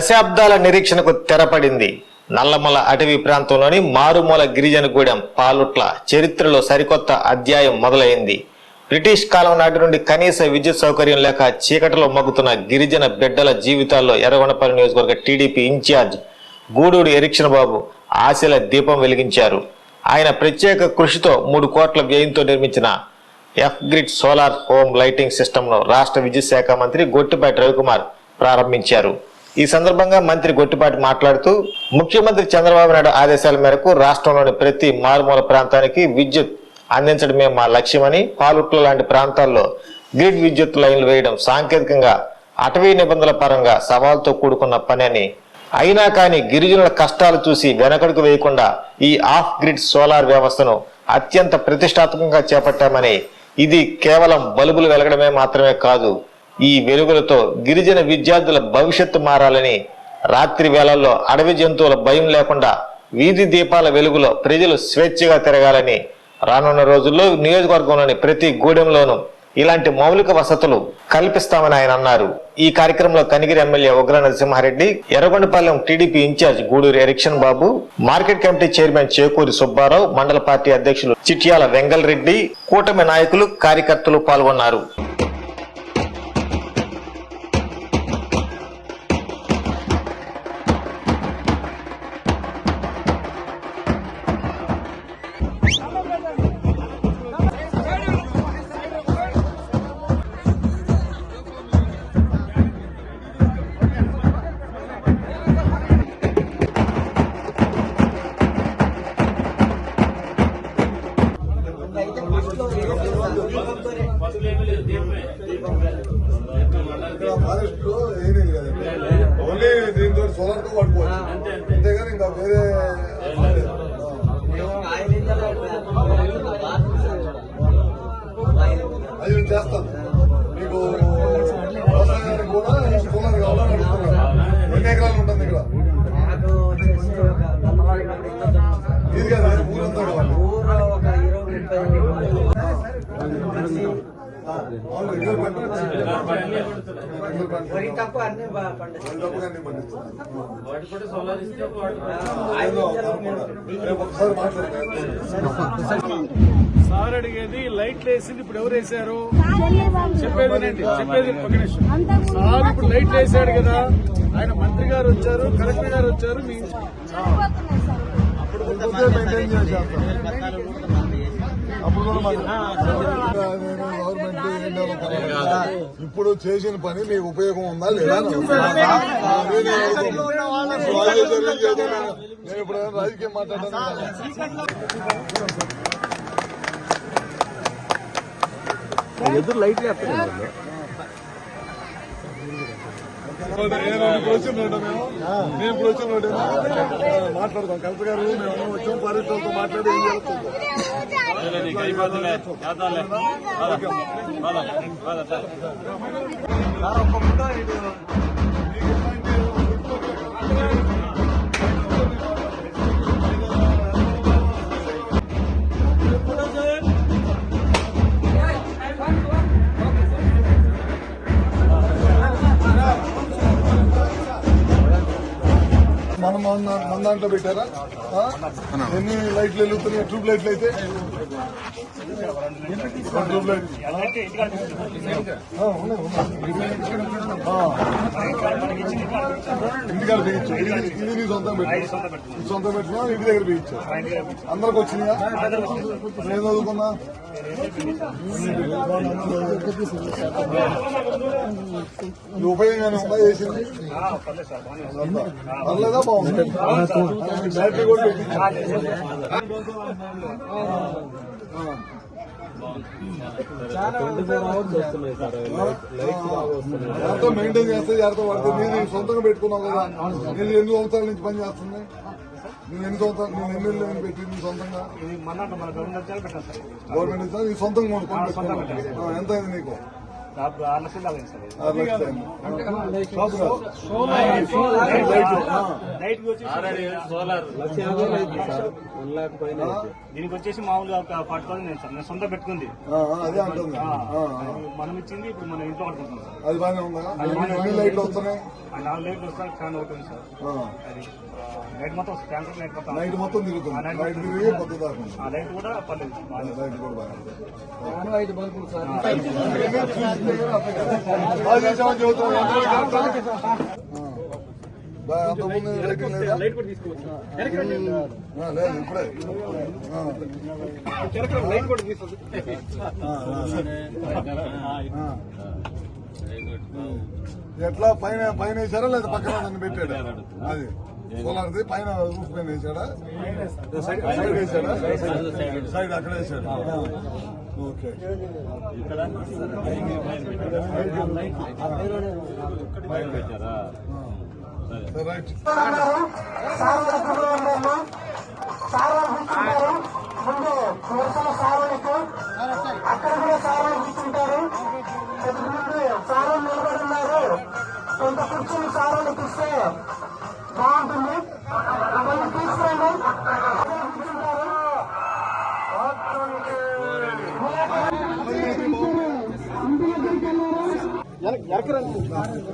దశాబ్దాల నిరీక్షణకు తెరపడింది నల్లమల అటవీ ప్రాంతంలోని మారుమూల గిరిజనగూడెం పాలుట్ల చరిత్రలో సరికొత్త అధ్యాయం మొదలైంది. బ్రిటిష్ కాలం నాటి నుండి కనీస విద్యుత్ సౌకర్యం లేక చీకటిలో మగ్గుతున్న గిరిజన బిడ్డల జీవితాల్లో ఎర్రగొండపల్లి నియోజకవర్గ TDP incharge Gudur erection Babu ఆశల దీపం వెలిగించారు. ఆయన ప్రత్యేక కృషితో మూడు కోట్ల వ్యయంతో నిర్మించిన off grid solar home lighting సిస్టమ్ను రాష్ట్ర విద్యుత్ శాఖ మంత్రి గొట్టిపాటి రవికుమార్ ప్రారంభించారు. ఈ సందర్భంగా మంత్రి గొట్టిపాటి మాట్లాడుతూ ముఖ్యమంత్రి చంద్రబాబు నాయుడు ఆదేశాల మేరకు రాష్ట్రంలోని ప్రతి మారుమూల ప్రాంతానికి విద్యుత్ అందించడమే మా లక్ష్యమని పాలుట్ల లాంటి ప్రాంతాల్లో గ్రిడ్ విద్యుత్ లైన్లు వేయడం సాంకేతికంగా అటవీ నిబంధనల పరంగా సవాల్తో కూడుకున్న పని అయినా కానీ గిరిజనుల కష్టాలు చూసి వెనకడుకు వేయకుండా ఈ ఆఫ్ గ్రిడ్ సోలార్ వ్యవస్థను అత్యంత ప్రతిష్టాత్మకంగా చేపట్టామని ఇది కేవలం బల్బులు వెలగడమే మాత్రమే కాదు ఈ వెలుగులతో గిరిజన విద్యార్థుల భవిష్యత్తు మారాలని రాత్రి వేళల్లో అడవి జంతువుల భయం లేకుండా వీధి దీపాల వెలుగులో ప్రజలు స్వేచ్ఛగా తిరగాలని రానున్న రోజుల్లో నియోజకవర్గంలోని ప్రతి గూడెంలోనూ ఇలాంటి మౌలిక వసతులు కల్పిస్తామని ఆయన అన్నారు. ఈ కార్యక్రమంలో Kanigiri MLA Ugra Narasimhareddy Yerragondapalem TDP incharge Guduru Erixion Babu market committee chairman Chekuri Subbarao మండల పార్టీ అధ్యక్షులు చిట్యాల వెంగల్ రెడ్డి కూటమి నాయకులు కార్యకర్తలు పాల్గొన్నారు. అది మేము చేస్తాం? మీకు వ్యవసాయానికి కూడా కావాలని ఎకరాలు ఉంటుంది ఇక్కడ. ఇది కదా ఊరంతా కావాలి. తప్ప అన్ని ఒకసారి మాట్లాడతాను సార్ అడిగేది లైట్లు వేసింది ఇప్పుడు ఎవరు వేశారు? చెప్పేది చెప్పేది ఒక నిమిషం. సార్ ఇప్పుడు లైట్లు వేసాడు కదా. ఆయన మంత్రి గారు వచ్చారు కలెక్టర్ గారు వచ్చారు మీ. ఇప్పుడు చేసిన పని మీకు ఉపయోగం ఉందా లేదా. నేనే ఇప్పుడు రాజకీయం మాట్లాడడానికి నేను ఇప్పుడు వచ్చిన రోడ్డు మేము నేను ఇప్పుడు వచ్చిన రోడ్డు మాట్లాడతాం కలెక్టర్ గారు మేము వచ్చాం. పరిస్థితులతో మాట్లాడి ఏం చేస్తుంది దాంట్లో పెట్టారా? ఎన్ని లైట్లు వెలుగుతున్నాయి ట్యూబ్ లైట్లు అయితే? Tube light. ఇంటికాడ బిగించు ఇది నీ సొంతం పెట్టు. సొంతం పెట్టినా ఇంటి దగ్గర బిగించు అందరికి వచ్చినాయా? నేను చదువుకున్నా. ఉందా. చేసింది పర్లేదా బాగుంది? బ్యాటరీ కూడా జాగ్రత్త మెయింటైన్ చేస్తే జాగ్రత్త పడుతుంది నేను సొంతంగా పెట్టుకున్నావు కదా. నేను ఎన్ని సంవత్సరాల నుంచి పని చేస్తుంది నువ్వు ఎన్ని సంవత్సరాలు నువ్వు ఎన్ని ఏమి పెట్టింది సొంతంగా? గవర్నమెంట్ ఇస్తా నీ సొంతంగా ఎంత అయింది నీకు? సార్. లైట్ దీనికి వచ్చేసి మామూలుగా ఒక ఫార్టీ థౌసండ్ అయింది సార్ నేను సొంత పెట్టుకుంది. మనం ఇచ్చింది ఇప్పుడు మనం ఇంట్లో పడుకుంటున్నాం సార్. లైట్లు వస్తున్నాయి? ఆ నాలుగు లైట్లు వస్తాయి ఫ్యాన్ ఒకటి ఉంది సార్. ఆ, అది లైట్ మొత్తం క్యాన్సర్ లైట్ మొత్తం నైట్ మొత్తం తిరుగుతుంది. నైట్ తిరిగి పొద్దు. ఆ లైట్ కూడా పర్లేదు. లైట్ కూడా. బాగా చేసామని చెబుతున్నాం. అందరూ ఎట్లా పైన పైన వేసారా లేదా పక్కన పెట్టాడు? అది. సోలార్ది పైన రూఫ్ పైన వేసాడా సైడ్ వేసాడా సైడ్ అక్కడ వేసాడు ఆ. ఓకే. రైట్ అక్కడ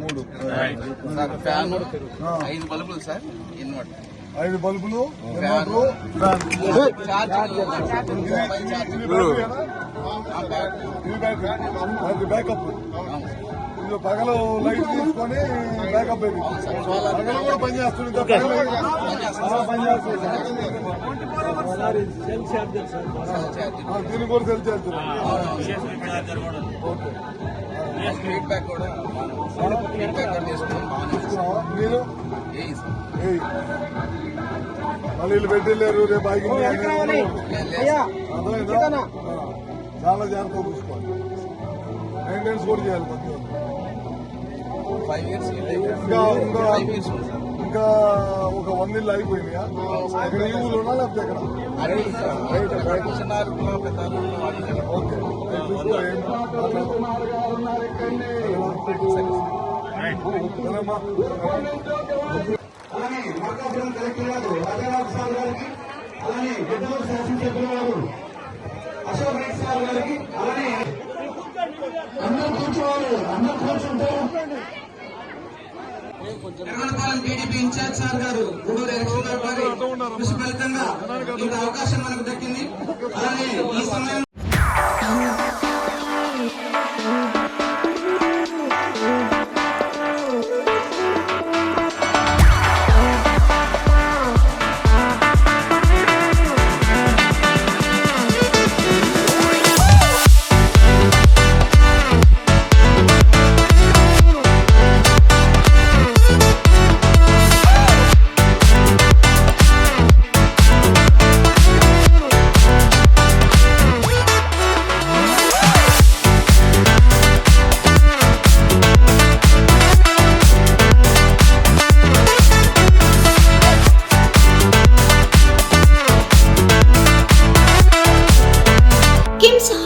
మూడు. ఫ్యాన్ ఐదు బల్బులు సార్ ఇన్వర్టర్. ఐదు బల్బులు బ్యాకప్ పగలు లైట్ తీసుకొని బ్యాకప్ పగలు కూడా పనిచేస్తుంది దీన్ని కూడా సెల్ చేస్తుంది ఫీడ్బ్యాక్ కూడా ఫీడ్బ్యాక్ కూడా తీసుకున్నాం. బాగానే పెట్టలేరు రేపు. చాలా జాగ్రత్తగా చూసుకోవాలి మెయింటెనెన్స్ కూడా చేయాలి ఫైవ్ ఇయర్స్ ఇంకా ఇంకా ఫైవ్ ఇయర్స్ ఉంది సార్. ఇంకా ఒక వన్ ఇల్లు ఈ ఊళ్ళు ఉన్నా లేకపోతే ఓకే. అలానే మార్కాపురం కలెక్టర్ గారు రాజారావు సార్ గారికి అలానే శాసనసభ్యుల అశోక్ రెడ్డి సార్ గారికి అలానే అందరూ కూర్చోవాలి అందరూ కూర్చుంటారు నిర్మలపాలెం టీడీపీ ఇన్ఛార్జ్ సార్ గారు గూడూరు ఎలక్షన్ గారు కృషి ఫలితంగా ఇంత అవకాశం మనకు దక్కింది అలానే ఈ సమయం